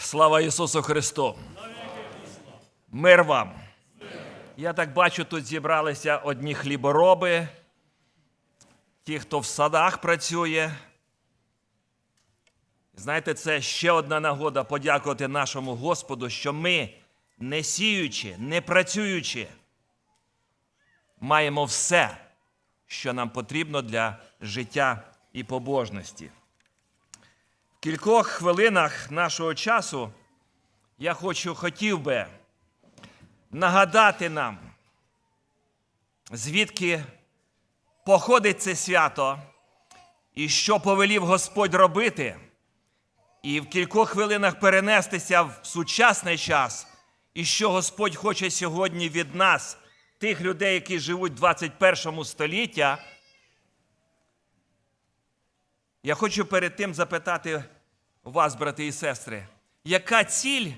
Слава Ісусу Христу! Мир вам! Я так бачу, тут зібралися одні хлібороби, ті, хто в садах працює. Знаєте, це ще одна нагода подякувати нашому Господу, що ми, не сіючи, не працюючи, маємо все, що нам потрібно для життя і побожності. Кількох хвилинах нашого часу я хочу, хотів би нагадати нам, звідки походить це свято і що повелів Господь робити, і в кількох хвилинах перенестися в сучасний час, і що Господь хоче сьогодні від нас, тих людей, які живуть в 21 століття. Я хочу перед тим запитати вас, брати і сестри, яка ціль,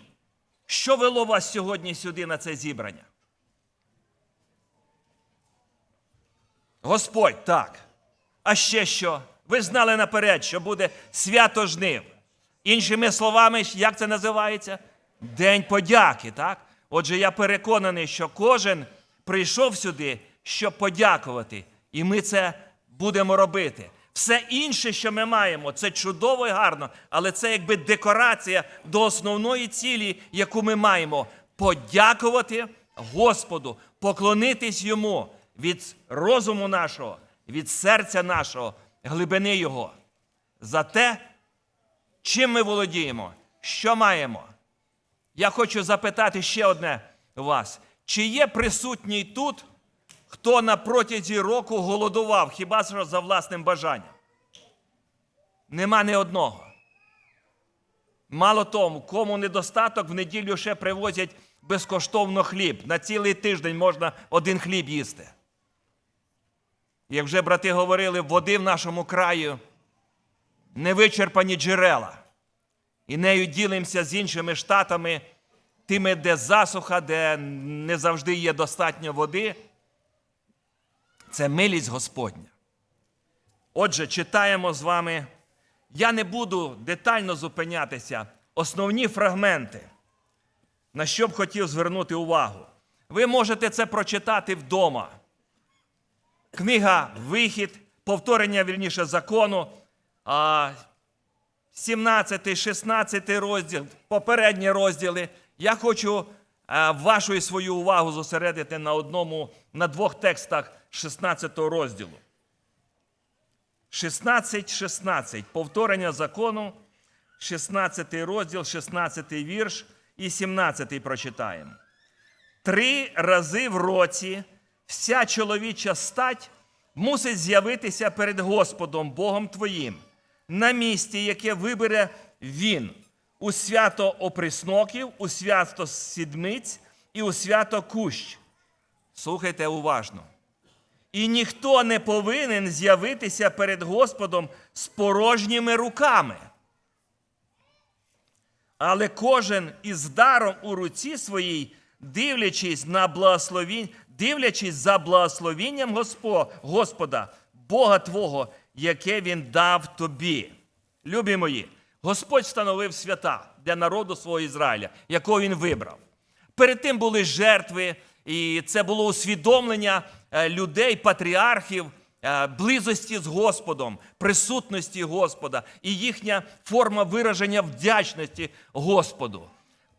що вело вас сьогодні сюди на це зібрання? Господь, так. А ще що? Ви знали наперед, що буде свято жнив. Іншими словами, як це називається? День подяки, так? Отже, я переконаний, що кожен прийшов сюди, щоб подякувати. І ми це будемо робити. Все інше, що ми маємо, це чудово і гарно, але це якби декорація до основної цілі, яку ми маємо. Подякувати Господу, поклонитись йому від розуму нашого, від серця нашого, глибини Його, за те, чим ми володіємо, що маємо. Я хочу запитати ще одне вас: чи є присутній тут, хто на протязі року голодував, хіба що за власним бажанням? Нема ні одного. Мало тому, кому недостаток, в неділю ще привозять безкоштовно хліб. На цілий тиждень можна один хліб їсти. Як вже брати говорили, води в нашому краю невичерпані джерела. І нею ділимося з іншими штатами, тими, де засуха, де не завжди є достатньо води. Це милість Господня. Отже, читаємо з вами. Я не буду детально зупинятися. Основні фрагменти, на що б хотів звернути увагу. Ви можете це прочитати вдома. Книга Вихід, повторення вірніше закону, 17, 16 розділ, попередні розділи. Я хочу е, вашу і свою увагу зосередити на одному, на двох текстах 16 розділу. 16, 16. Повторення закону, 16 розділ, 16 вірш і 17 прочитаємо. Три рази в році вся чоловіча стать мусить з'явитися перед Господом Богом твоїм на місці, яке вибере Він у свято оприсноків, у свято сідмиць і у свято кущ. Слухайте уважно. І ніхто не повинен з'явитися перед Господом з порожніми руками. Але кожен із даром у руці своїй, дивлячись на благословіння, дивлячись за благословінням Госпо, Господа, Бога Твого, яке Він дав тобі. Любі мої, Господь встановив свята для народу свого Ізраїля, якого Він вибрав. Перед тим були жертви, і це було усвідомлення людей, патріархів, е, близості з Господом, присутності Господа і їхня форма вираження вдячності Господу.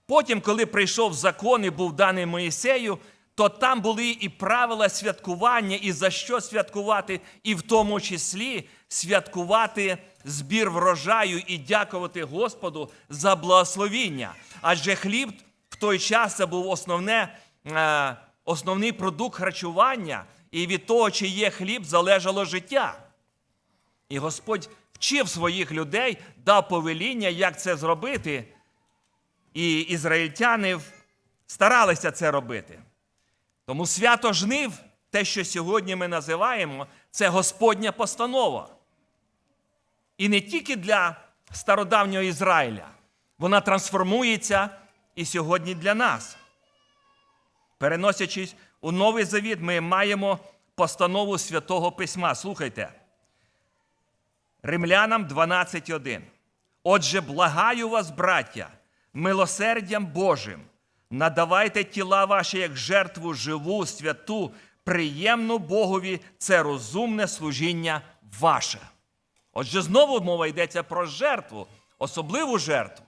Потім, коли прийшов закон і був даний Моїсею, то там були і правила святкування, і за що святкувати, і в тому числі святкувати збір врожаю і дякувати Господу за благословіння. Адже хліб в той час це був основне, е, основний продукт харчування, і від того, чи є хліб, залежало життя. І Господь вчив своїх людей, дав повеління, як це зробити. І ізраїльтяни старалися це робити. Тому свято жнив, те, що сьогодні ми називаємо, це Господня постанова. І не тільки для стародавнього Ізраїля, вона трансформується і сьогодні для нас. Переносячись у Новий Завіт, ми маємо постанову Святого Письма. Слухайте. Римлянам 12.1. Отже, благаю вас, браття, милосердям Божим. Надавайте тіла ваші як жертву живу, святу, приємну Богові це розумне служіння ваше. Отже, знову мова йдеться про жертву, особливу жертву.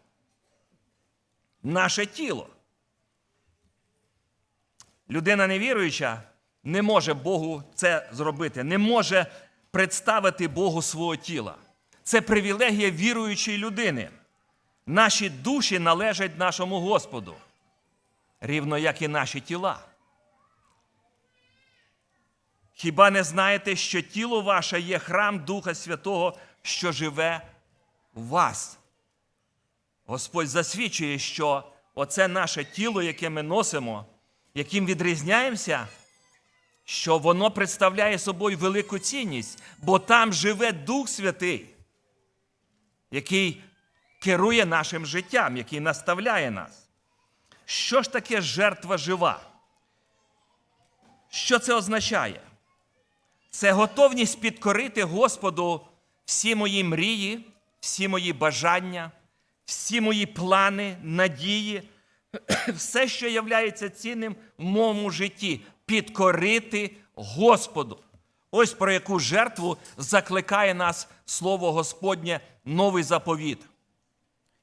Наше тіло. Людина невіруюча не може Богу це зробити, не може представити Богу свого тіла. Це привілегія віруючої людини. Наші душі належать нашому Господу, рівно як і наші тіла. Хіба не знаєте, що тіло ваше є храм Духа Святого, що живе в вас? Господь засвідчує, що оце наше тіло, яке ми носимо, яким відрізняємося, що воно представляє собою велику цінність, бо там живе Дух Святий, який керує нашим життям, який наставляє нас. Що ж таке жертва жива? Що це означає? Це готовність підкорити Господу всі мої мрії, всі мої бажання, всі мої плани, надії, все, що являється цінним в моєму житті, підкорити Господу. Ось про яку жертву закликає нас Слово Господнє, новий заповіт.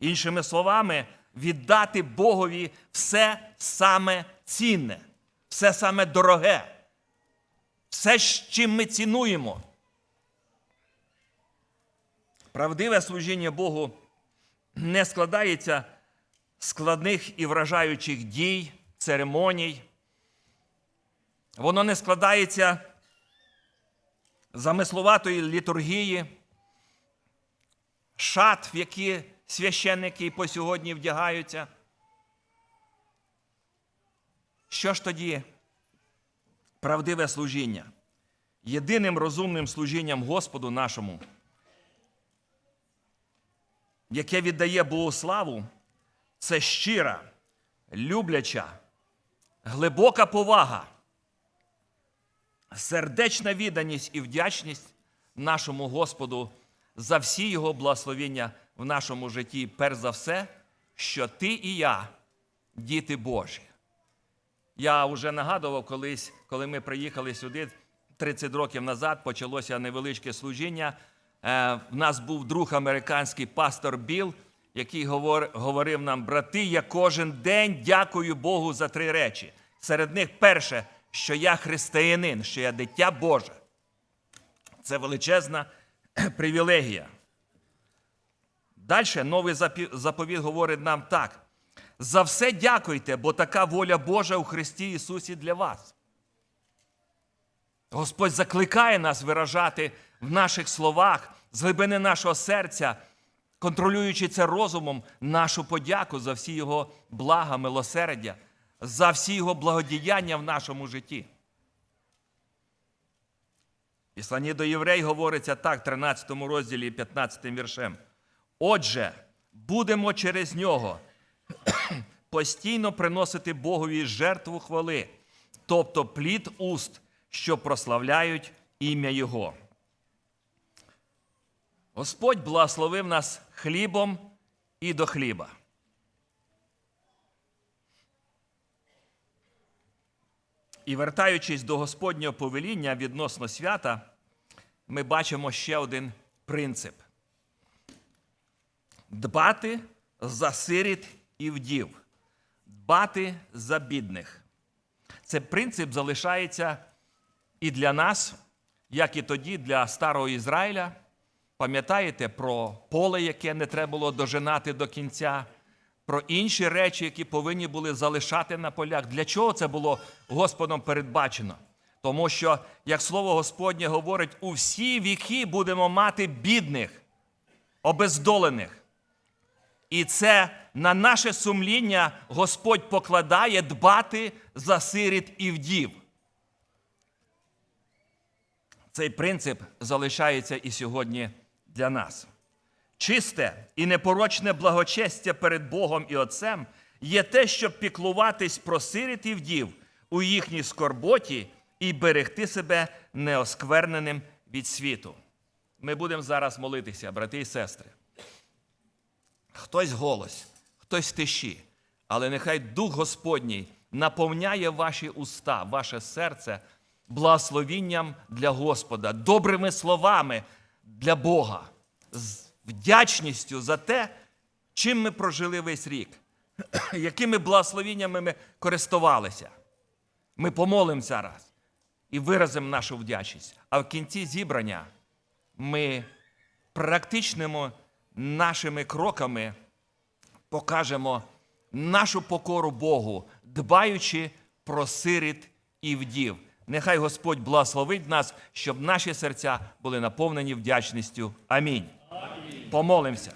Іншими словами, віддати Богові все саме цінне, все саме дороге, все, чим ми цінуємо. Правдиве служіння Богу не складається складних і вражаючих дій, церемоній. Воно не складається замисловатої літургії, шат, в які священники по сьогодні вдягаються. Що ж тоді правдиве служіння? Єдиним розумним служінням Господу нашому, яке віддає Богу славу, це щира, любляча, глибока повага, сердечна відданість і вдячність нашому Господу за всі Його благословення в нашому житті, перш за все, що ти і я діти Божі. Я вже нагадував колись, коли ми приїхали сюди 30 років назад, почалося невеличке служіння. Е, В нас був друг американський пастор Біл, який говор- говорив нам, брати, я кожен день дякую Богу за три речі. Серед них перше, що я християнин, що я дитя Боже. Це величезна привілегія. Далі новий заповіт говорить нам так: за все дякуйте, бо така воля Божа у Христі Ісусі для вас. Господь закликає нас виражати в наших словах з глибини нашого серця, контролюючи це розумом, нашу подяку за всі Його блага, милосердя, за всі Його благодіяння в нашому житті. В Післанні до єврей говориться так, 13 розділі 15 віршем. Отже, будемо через нього постійно приносити Богові жертву хвали, тобто плід уст, що прославляють ім'я Його. Господь благословив нас хлібом і до хліба. І вертаючись до Господнього повеління відносно свята, ми бачимо ще один принцип: дбати за сиріт і вдів, дбати за бідних. Цей принцип залишається і для нас, як і тоді для старого Ізраїля. Пам'ятаєте про поле, яке не треба було дожинати до кінця, про інші речі, які повинні були залишати на полях. Для чого це було Господом передбачено? Тому що, як слово Господнє говорить, у всі віки будемо мати бідних, обездолених. І це на наше сумління Господь покладає дбати за сиріт і вдів. Цей принцип залишається і сьогодні для нас. Чисте і непорочне благочестя перед Богом і Отцем є те, щоб піклуватись про сиріт і вдів у їхній скорботі і берегти себе неоскверненим від світу. Ми будемо зараз молитися, брати і сестри. Хтось голос, хтось тиші. Але нехай Дух Господній наповняє ваші уста, ваше серце благословінням для Господа, добрими словами для Бога, з вдячністю за те, чим ми прожили весь рік, якими благословіннями ми користувалися. Ми помолимося раз і виразимо нашу вдячність. А в кінці зібрання ми практичними нашими кроками покажемо нашу покору Богу, дбаючи про сиріт і вдів. Нехай Господь благословить нас, щоб наші серця були наповнені вдячністю. Амінь. Помолимося.